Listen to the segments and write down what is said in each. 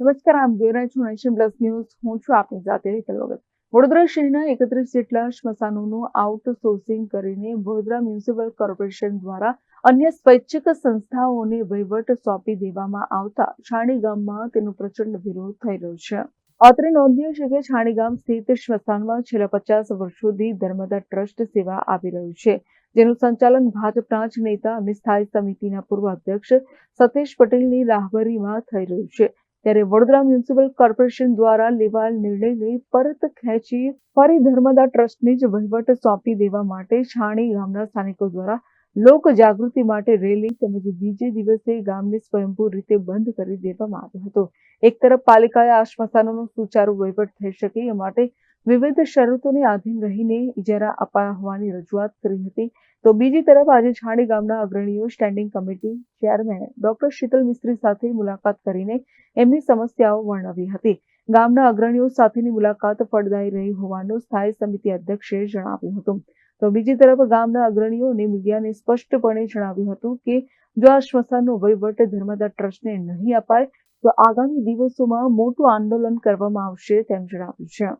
નમસ્કાર, આપ જોઈ રહ્યા છો નેશન પ્લસ ન્યૂઝ. હું છું આપની સાથે હેતલ વગર વડોદરા શહેરના એકત્રીસ જેટલા સ્મશાનોનું આઉટસોર્સિંગ કરીને વડોદરા મ્યુનિસિપલ કોર્પોરેશન દ્વારા અન્ય સ્વૈચ્છિક સંસ્થાઓને વહીવટ સોંપી દેવામાં આવતા છાણી ગામમાં તેનો પ્રચંડ વિરોધ થઈ રહ્યો છે. અત્રે નોંધનીય છે કે છાણી ગામ સ્થિત સ્મશાનમાં છેલ્લા પચાસ વર્ષોથી ધર્મદા ટ્રસ્ટ સેવા આપી રહ્યું છે, જેનું સંચાલન ભાજપના જ નેતા અને સ્થાયી સમિતિના પૂર્વ અધ્યક્ષ સતીશ પટેલની રાહબરીમાં થઈ રહ્યું છે. ત્યારે વડોદરા મ્યુનિસિપલ કોર્પોરેશન દ્વારા લેવાયેલ નિર્ણયને પરત ખેંચી ફરી ધર્મદા ટ્રસ્ટને જ વહીવટ સોંપી દેવા માટે છાણી ગામના સ્થાનિકો દ્વારા લોક જાગૃતિ માટે રેલી તેમજ બીજે દિવસે ગામને સ્વયંભૂ રીતે બંધ કરી દેવામાં આવ્યો હતો. એક તરફ પાલિકાએ આ સ્મશાનોનો સુચારુ વહીવટ થઈ શકે એ માટે વિવિધ શરતોને આધીન રહીને ઇજારા અપાયા હોવાની રજૂઆત કરી હતી. તો બીજી તરફ આજે છાણી ગામના અગ્રણીઓ standing committee chairman doctor Sheetal Mistry સાથે મુલાકાત કરીને એમની સમસ્યાઓ વર્ણવી હતી. ગામના અગ્રણીઓ સાથેની મુલાકાત ફળદાયી રહી હોવાનું સ્થાયી સમિતિ અધ્યક્ષે જણાવ્યું હતું. તો બીજી તરફ ગામના અગ્રણીઓને મીડિયાને સ્પષ્ટપણે જણાવ્યું હતું કે, જો આ સ્મશાનનો વહીવટ ધર્મદા ટ્રસ્ટને નહીં અપાય, તો આગામી દિવસોમાં મોટું આંદોલન કરવામાં આવશે તેમ જણાવ્યું છે.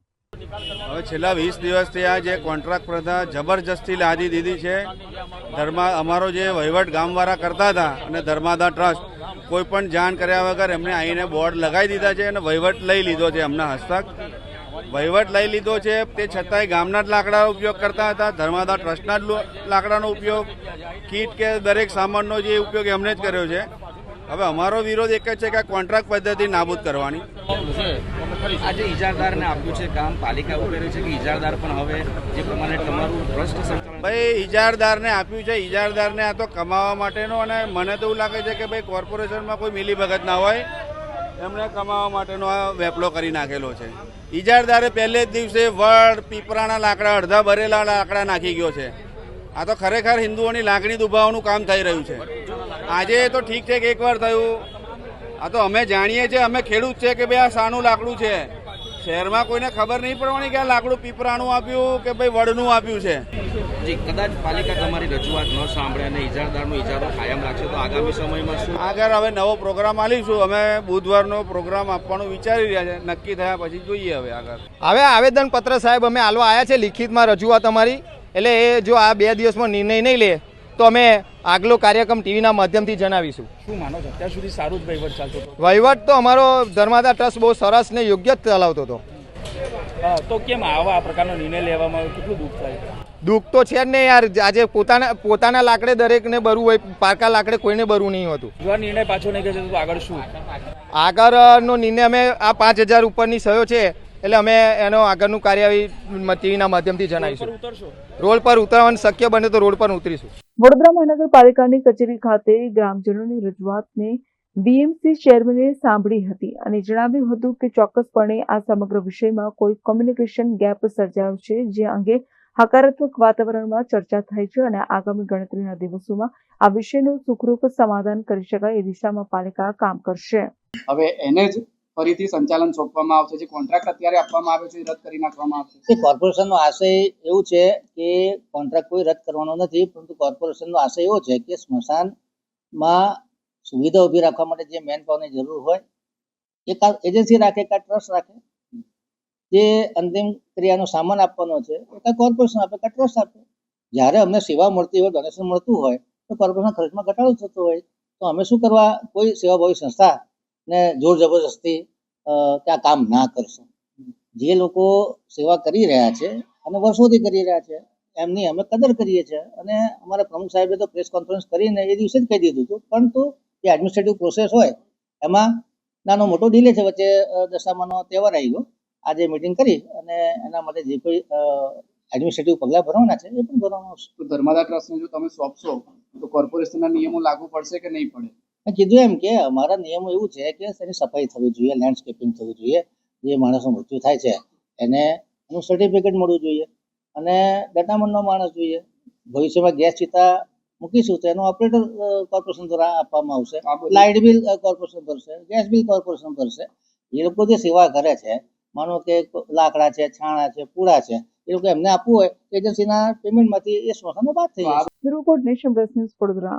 હવે છેલ્લા વીસ દિવસથી આ જે કોન્ટ્રાક્ટ પ્રથા જબરજસ્તી લાદી દીધી છે, ધર્મા અમારો જે વહીવટ ગામવાળા કરતા હતા અને ધર્માદા ટ્રસ્ટ, કોઈ પણ જાણ કર્યા વગર એમને આવીને બોર્ડ લગાવી દીધા છે અને વહીવટ લઈ લીધો છે એમના હસ્તક. વહીવટ લઈ લીધો છે, તે છતાંય ગામના જ લાકડાનો ઉપયોગ કરતા હતા, ધર્માદા ટ્રસ્ટના જ લાકડાનો ઉપયોગ, કીટ કે દરેક સામાનનો જે ઉપયોગ એમણે જ કર્યો છે. હવે અમારો વિરોધ એક જ છે કે કોન્ટ્રાક્ટ પદ્ધતિ નાબૂદ કરવાની. આજે ઇજારદારને આપ્યું છે કામ, પાલિકા એવું છે કે ઇજારદાર પણ હવે જે પ્રમાણે તમારું ટ્રસ્ટ ભાઈ ઇજારદારને આપ્યું છે. ઇજારદારને આ તો કમાવા માટેનો અને મને તો એવું લાગે છે કે ભાઈ કોર્પોરેશનમાં કોઈ મિલીભગત ના હોય, એમણે કમાવા માટેનો આ વેપલો કરી નાખેલો છે. ઇજારદારે પહેલે જ દિવસે વડ, પીપરાના લાકડા, અડધા ભરેલા લાકડા નાખી ગયો છે. આ તો ખરેખર હિન્દુઓની લાગણી દુભાવવાનું કામ થઈ રહ્યું છે. આજે તો ઠીક છે એકવાર થયું. આ તો અમે જાણીએ છીએ અમે ખેડૂત છે કે ભાઈ આ શાનું લાકડું છે. શહેરમાં કોઈને ખબર નહીં પડવાની કે આ લાકડું પીપરાનું આપ્યું કે ભાઈ વડનું આપ્યું છે. જી કદાચ પાલિકા તમારી રજૂઆત ન સાંભળે અને ઇજારદારનો ઇજારો કાયમ રાખશે તો આગામી સમયમાં શું? આગળ હવે નવો પ્રોગ્રામ આલીશું. અમે બુધવારનો પ્રોગ્રામ આપવાનું વિચારી રહ્યા છે. નક્કી થયા પછી જોઈએ હવે આગળ. હવે આવેદનપત્ર સાહેબ અમે આલવા આવ્યા છે લિખિતમાં રજૂઆત અમારી. એટલે એ જો આ બે દિવસમાં નિર્ણય નહીં લે તો અમે આગલો કાર્યક્રમ ટીવીના માધ્યમથી જણાવીશું. શું માનો છો? અત્યાર સુધી સારું જ વહીવટ ચાલતો હતો. વહીવટ તો અમારો ધર્માદા ટ્રસ્ટ બહુ સરસ ને યોગ્ય જ ચલાવતો હતો. તો કેમ આવા આ પ્રકારનો નિર્ણય લેવામાં આવ્યો? કેટલું દુઃખ થાય? દુઃખ તો છે જ ને યાર આજે પોતાના પોતાના લાકડે દરેકને બરવું હોય પારકા લાકડે કોઈને બરવું નહીં હોતું. જો નિર્ણય પાછો નહીં કહેશે તો આગળ શું? આગળનો નિર્ણય અમે આ પાંચ હજાર ઉપરની સહયો છે એટલે અમે એનો આગળનું કાર્યવાહી ટીવીના માધ્યમથી જણાવીશું. રોડ પર ઉતરવાનું શક્ય બને તો રોડ પર ઉતરીશું. વડોદરા મહાનગરપાલિકાની કચેરી ખાતે ગ્રામજનોની રજૂઆતને બીએમસી ચેરમેને સાંભળી હતી અને જણાવ્યું હતું કે ચોક્કસપણે આ સમગ્ર વિષયમાં કોઈ કોમ્યુનિકેશન ગેપ સર્જાયો છે, જે અંગે હકારાત્મક વાતાવરણમાં ચર્ચા થઈ છે અને આગામી ગણતરીના દિવસોમાં આ વિષયનું સુખરૂપ સમાધાન કરી શકાય એ દિશામાં પાલિકા કામ કરશે. હવે એને જ ફરીથી સંચાલન સોંપવામાં આવશે, જે કોન્ટ્રાક્ટ અત્યારે આપવામાં આવ્યો છે એ રદ કરી નાખવામાં આવશે. કોર્પોરેશનનો આશય એવું છે કે કોન્ટ્રાક્ટ કોઈ રદ કરવાનો નથી, પરંતુ કોર્પોરેશનનો આશય એવો છે કે સ્મશાનમાં સુવિધા ઊભી રાખવા માટે જે મેન પાવરની જરૂર હોય, એ કાં એજન્સી રાખે કાં ટ્રસ્ટ રાખે, જે અંતિમ ક્રિયાનો સામાન આપવાનો છે, એ કાં કોર્પોરેશન આપે કાં ટ્રસ્ટ આપે. જ્યારે અમને સેવા મળતી હોય ડોનેશન મળતું હોય, તો કોર્પોરેશન ખર્ચમાં ઘટાડો થતો હોય. તો અમે શું કરવા કોઈ સેવાભાવી સંસ્થા ને જોર જબરજસ્તી ત્યાં કામ ના કરશો. જે લોકો સેવા કરી રહ્યા છે અને વર્ષોથી કરી રહ્યા છે, એમની અમે કદર કરીએ છીએ. અને અમારા પ્રમુખ સાહેબે તો પ્રેસ કોન્ફરન્સ કરીને એ દિવસે જ કહી દીધું હતું. પરંતુ જે એડમિનિસ્ટ્રેટિવ પ્રોસેસ હોય, એમાં નાનો મોટો ડીલે છે. વચ્ચે દશામાનો તહેવાર આવી ગયો આજે મિટિંગ કરી અને એના માટે જે કોઈ એડમિનિસ્ટ્રેટિવ પગલાં ભરવાના છે, એ પણ ભરવાના ધર્માદા ટ્રસ્ટને જો તમે સોંપશો, તો કોર્પોરેશનના નિયમો લાગુ પડશે કે નહીં પડે? કીધું એમ કે અમારા નિયમો એવું છે કે તેની સફાઈ થવી જોઈએ લેન્ડસ્કેપિંગ થવું જોઈએ જે માણસનું મૃત્યુ થાય છે એને એનું સર્ટિફિકેટ મળવું જોઈએ અને ડટામણનો માણસ જોઈએ. ભવિષ્યમાં ગેસ ચિતા મૂકીશું તો એનો ઓપરેટર કોર્પોરેશન દ્વારા આપવામાં આવશે. Light bill. કોર્પોરેશન ભરશે ગેસ બિલ કોર્પોરેશન ભરશે. એ લોકો જે સેવા કરે છે માનો કે લાકડા છે છાણા છે પૂળા છે એ લોકો એમને આપવું હોય એજન્સીના પેમેન્ટમાંથી એ સ્મશાનો બાદ થઈ જશે. Report nation plus news Vadodara.